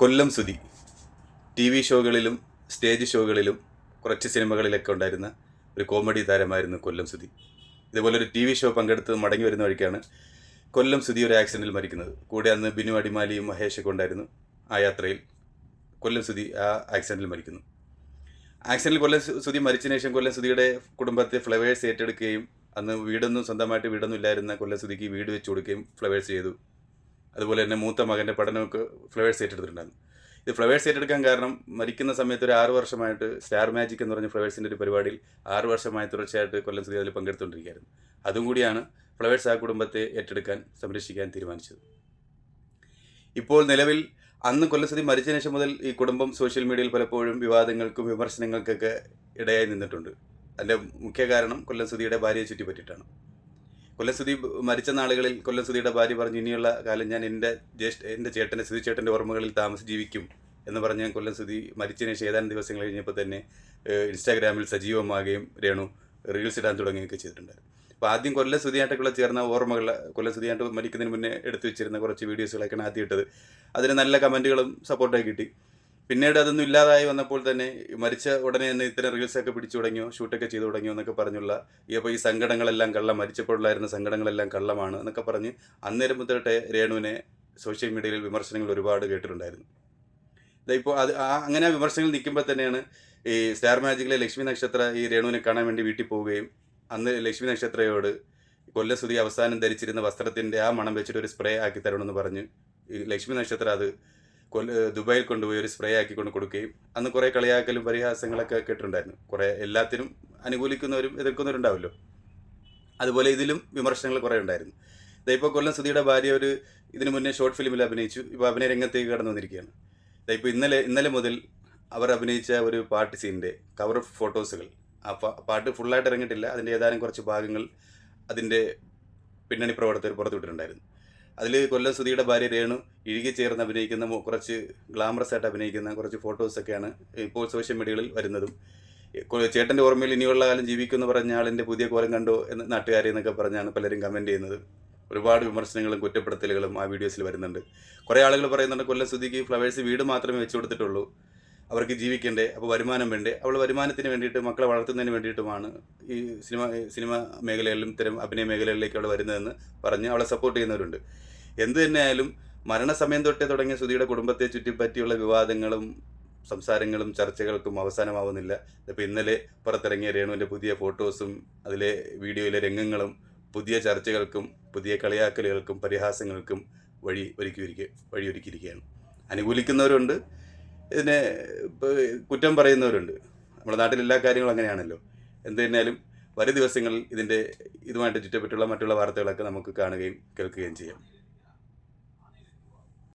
കൊല്ലം Sudhi T V ഷോകളിലും stage ഷോകളിലും കുറച്ച് സിനിമകളിലൊക്കെ ഉണ്ടായിരുന്ന ഒരു കോമഡി താരമായിരുന്നു കൊല്ലം സുധി ഇതുപോലെ ഒരു ടി വി ഷോ പങ്കെടുത്ത് മടങ്ങി വരുന്ന വഴിക്കാണ് കൊല്ലം സുധി ഒരു ആക്സിഡന്റിൽ മരിക്കുന്നത്. കൂടെ അന്ന് ബിനു അടിമാലിയും മഹേഷൊക്കെ ഉണ്ടായിരുന്നു ആ യാത്രയിൽ. കൊല്ലം സുധി ആ ആക്സിഡന്റിൽ മരിക്കുന്നു. ആക്സിഡന്റിൽ കൊല്ലം സുധി മരിച്ചതിന് ശേഷം കൊല്ലം സുധിയുടെ കുടുംബത്തെ ഫ്ലവേഴ്സ് ഏറ്റെടുക്കുകയും അന്ന് വീടൊന്നും സ്വന്തമായിട്ട് വീടൊന്നും ഇല്ലായിരുന്ന കൊല്ലം സുധിക്ക് വീട് വെച്ച് കൊടുക്കുകയും ഫ്ലവേഴ്സ് ചെയ്തു. അതുപോലെ തന്നെ മൂത്ത മകന്റെ പഠനമൊക്കെ ഫ്ലവേഴ്സ് ഏറ്റെടുത്തിട്ടുണ്ടായിരുന്നു. ഇത് ഫ്ലവേഴ്സ് ഏറ്റെടുക്കാൻ കാരണം മരിക്കുന്ന സമയത്ത് ഒരു ആറ് വർഷമായിട്ട് സ്റ്റാർ മാജിക് എന്ന് പറഞ്ഞ ഫ്ലവേഴ്സിന്റെ ഒരു പരിപാടിയിൽ ആറ് വർഷമായി തുടർച്ചയായിട്ട് കൊല്ലം സുധി അതിൽ പങ്കെടുത്തുകൊണ്ടിരിക്കുകയായിരുന്നു. അതും കൂടിയാണ് ഫ്ലവേഴ്സ് ആ കുടുംബത്തെ ഏറ്റെടുക്കാൻ സംരക്ഷിക്കാൻ തീരുമാനിച്ചത്. ഇപ്പോൾ നിലവിൽ അന്ന് കൊല്ലസുതി മരിച്ചതിന് ശേഷം മുതൽ ഈ കുടുംബം സോഷ്യൽ മീഡിയയിൽ പലപ്പോഴും വിവാദങ്ങൾക്കും വിമർശനങ്ങൾക്കൊക്കെ ഇടയായി നിന്നിട്ടുണ്ട്. അതിന്റെ മുഖ്യ കാരണം കൊല്ലസുതിയുടെ ഭാര്യയെ ചുറ്റിപ്പറ്റിയിട്ടാണ്. കൊല്ലസുതി മരിച്ച നാളുകളിൽ കൊല്ലസുതിയുടെ ഭാര്യ പറഞ്ഞു ഇനിയുള്ള കാലം ഞാൻ എന്റെ ജ്യേഷ്ഠ എന്റെ ചേട്ടന്റെ സുധി ചേട്ടന്റെ ഓർമ്മകളിൽ താമസി ജീവിക്കും എന്ന് പറഞ്ഞ് കൊല്ലസുതി മരിച്ചതിന് ശേഷം ഏതാനും ദിവസങ്ങൾ കഴിഞ്ഞപ്പോൾ തന്നെ ഇൻസ്റ്റാഗ്രാമിൽ സജീവമാകുകയും രേണു റീൽസ് ഇടാൻ തുടങ്ങുകയൊക്കെ ചെയ്തിട്ടുണ്ടായിരുന്നു. അപ്പോൾ ആദ്യം കൊല്ല സുതിയായിട്ടൊക്കെ ചേർന്ന ഓർമ്മകൾ കൊല്ല സുതിയായിട്ട് മരിക്കുന്നതിന് മുന്നേ എടുത്തു വെച്ചിരുന്ന കുറച്ച് വീഡിയോസുകളൊക്കെയാണ് ആദ്യം ഇട്ടത്. അതിന് നല്ല കമന്റുകളും സപ്പോർട്ടൊക്കെ കിട്ടി. പിന്നീട് അതൊന്നും ഇല്ലാതായി വന്നപ്പോൾ തന്നെ മരിച്ച ഉടനെ തന്നെ ഇത്തരം റീൽസൊക്കെ പിടിച്ചു തുടങ്ങിയോ ഷൂട്ടൊക്കെ ചെയ്തു തുടങ്ങിയോ എന്നൊക്കെ പറഞ്ഞുള്ള ഈ അപ്പോൾ ഈ സങ്കടങ്ങളെല്ലാം കള്ളം മരിച്ചപ്പോഴുള്ളായിരുന്ന സങ്കടങ്ങളെല്ലാം കള്ളമാണ് എന്നൊക്കെ പറഞ്ഞ് അന്നേരം മുതലട്ടെ രേണുവിനെ സോഷ്യൽ മീഡിയയിൽ വിമർശനങ്ങൾ ഒരുപാട് കേട്ടിട്ടുണ്ടായിരുന്നു. ഇപ്പോൾ അത് അങ്ങനെ വിമർശനങ്ങൾ നിൽക്കുമ്പോൾ തന്നെയാണ് ഈ സ്റ്റാർ മാജിക്കിലെ ലക്ഷ്മി നക്ഷത്ര ഈ രേണുവിനെ കാണാൻ വേണ്ടി വീട്ടിൽ പോവുകയും അന്ന് ലക്ഷ്മി നക്ഷത്രയോട് കൊല്ലസുതി അവസാനം ധരിച്ചിരുന്ന വസ്ത്രത്തിന്റെ ആ മണം വെച്ചിട്ട് ഒരു സ്പ്രേ ആക്കി തരണമെന്ന് പറഞ്ഞ് ഈ ലക്ഷ്മി നക്ഷത്ര അത് ദുബായിൽ കൊണ്ടുപോയി ഒരു സ്പ്രേ ആക്കി കൊണ്ട് കൊടുക്കുകയും അന്ന് കുറേ കളിയാക്കലും പരിഹാസങ്ങളൊക്കെ കേട്ടിട്ടുണ്ടായിരുന്നു. കുറേ എല്ലാത്തിനും അനുകൂലിക്കുന്നവരും എതിർക്കുന്നവരുണ്ടാവുമല്ലോ അതുപോലെ ഇതിലും വിമർശനങ്ങൾ കുറേ ഉണ്ടായിരുന്നു. ദാ ഇപ്പോൾ കൊല്ലം സുധിയുടെ ഭാര്യ ഒരു ഇതിനു മുന്നേ ഷോർട്ട് ഫിലിമിൽ അഭിനയിച്ചു. ഇപ്പോൾ അഭിനയ രംഗത്തേക്ക് കടന്നു വന്നിരിക്കുകയാണ്. ദാ ഇപ്പോൾ ഇന്നലെ ഇന്നലെ മുതൽ അവർ അഭിനയിച്ച ഒരു പാട്ട് സീനിന്റെ കവർ ഫോട്ടോസുകൾ ആ പാട്ട് ഫുള്ളായിട്ട് ഇറങ്ങിയിട്ടില്ല. അതിന്റെ ഏതാനും കുറച്ച് ഭാഗങ്ങൾ അതിന്റെ പിന്നണി പ്രവർത്തകർ പുറത്തുവിട്ടിട്ടുണ്ടായിരുന്നു. അതിൽ കൊല്ലം സുധിയുടെ ഭാര്യ രേണു ഇഴുകി ചേർന്ന് അഭിനയിക്കുന്ന കുറച്ച് ഗ്ലാമറസ് ആയിട്ട് അഭിനയിക്കുന്ന കുറച്ച് ഫോട്ടോസൊക്കെയാണ് ഇപ്പോൾ സോഷ്യൽ മീഡിയകളിൽ വരുന്നതും. ചേട്ടന്റെ ഓർമ്മയിൽ ഇനിയുള്ള കാലം ജീവിക്കുമെന്ന് പറഞ്ഞ ആളിന്റെ പുതിയ കോലം കണ്ടോ എന്ന് നാട്ടുകാരി എന്നൊക്കെ പറഞ്ഞാണ് പലരും കമന്റ് ചെയ്യുന്നത്. ഒരുപാട് വിമർശനങ്ങളും കുറ്റപ്പെടുത്തലുകളും ആ വീഡിയോസിൽ വരുന്നുണ്ട്. കുറേ ആളുകൾ പറയുന്നുണ്ട് കൊല്ലം സുധിക്ക് ഫ്ലവേഴ്സ് വീട് മാത്രമേ വെച്ചു കൊടുത്തിട്ടുള്ളൂ. അവർക്ക് ജീവിക്കണ്ടേ അപ്പോൾ വരുമാനം വേണ്ടേ? അവൾ വരുമാനത്തിന് വേണ്ടിയിട്ട് മക്കളെ വളർത്തുന്നതിന് വേണ്ടിയിട്ടുമാണ് ഈ സിനിമ സിനിമ മേഖലകളിലും ഇത്തരം അഭിനയ മേഖലകളിലേക്ക് അവൾ വരുന്നതെന്ന് പറഞ്ഞ് അവളെ സപ്പോർട്ട് ചെയ്യുന്നവരുണ്ട്. എന്ത് തന്നെയായാലും മരണസമയം തൊട്ടേ തുടങ്ങിയ സുധിയുടെ കുടുംബത്തെ ചുറ്റിപ്പറ്റിയുള്ള വിവാദങ്ങളും സംസാരങ്ങളും ചർച്ചകൾക്കും അവസാനമാവുന്നില്ല. ഇപ്പോൾ ഇന്നലെ പുറത്തിറങ്ങിയ രേണുവിന്റെ പുതിയ ഫോട്ടോസും അതിലെ വീഡിയോയിലെ രംഗങ്ങളും പുതിയ ചർച്ചകൾക്കും പുതിയ കളിയാക്കലുകൾക്കും പരിഹാസങ്ങൾക്കും വഴി ഒരുക്കി വഴിയൊരുക്കിയിരിക്കുകയാണ്. അനുകൂലിക്കുന്നവരുണ്ട് ഇതിനെ കുറ്റം പറയുന്നവരുണ്ട്. നമ്മുടെ നാട്ടിൽ എല്ലാ കാര്യങ്ങളും അങ്ങനെയാണല്ലോ. എന്ത് തന്നെയാലും വരും ദിവസങ്ങളിൽ ഇതിന്റെ ഇതുമായിട്ട് ചുറ്റപ്പെട്ടുള്ള മറ്റുള്ള വാർത്തകളൊക്കെ നമുക്ക് കാണുകയും കേൾക്കുകയും ചെയ്യാം.